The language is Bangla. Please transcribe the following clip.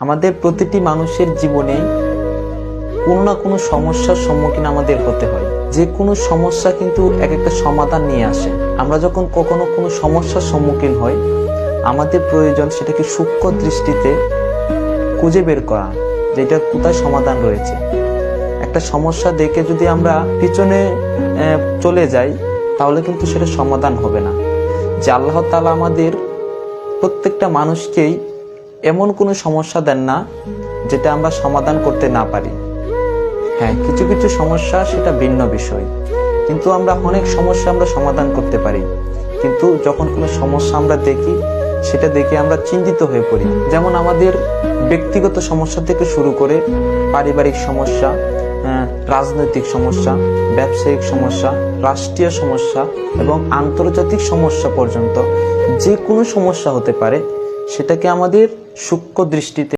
আমাদের প্রতিটি মানুষের জীবনে কোনো না কোনো সমস্যার সম্মুখীন আমাদের হতে হয়। যে কোনো সমস্যা কিন্তু এক একটা সমাধান নিয়ে আসে। আমরা যখন কখনো কোনো সমস্যার সম্মুখীন হই, আমাদের প্রয়োজন সেটাকে সূক্ষ্ম দৃষ্টিতে খুঁজে বের করা যে এটার কোথায় সমাধান রয়েছে। একটা সমস্যা দেখে যদি আমরা পিছনে চলে যাই, তাহলে কিন্তু সেটা সমাধান হবে না। যে আল্লাহ তালা আমাদের প্রত্যেকটা মানুষকেই এমন কোনো সমস্যা দেন না যেটা আমরা সমাধান করতে না পারি। হ্যাঁ কিছু কিছু সমস্যা সেটা ভিন্ন বিষয়। কিন্তু আমরা অনেক সমস্যা আমরা সমাধান করতে পারি। কিন্তু যখন কোনো সমস্যা আমরা দেখি, সেটা দেখে আমরা চিন্তিত হয়ে পড়ি। যেমন আমাদের ব্যক্তিগত সমস্যা থেকে শুরু করে পারিবারিক সমস্যা রাজনৈতিক সমস্যা, ব্যবসায়িক সমস্যা, রাষ্ট্রীয় সমস্যা এবং আন্তর্জাতিক সমস্যা পর্যন্ত যে কোনো সমস্যা হতে পারে সেটাকে আমাদের সূক্ষ্ম দৃষ্টিতে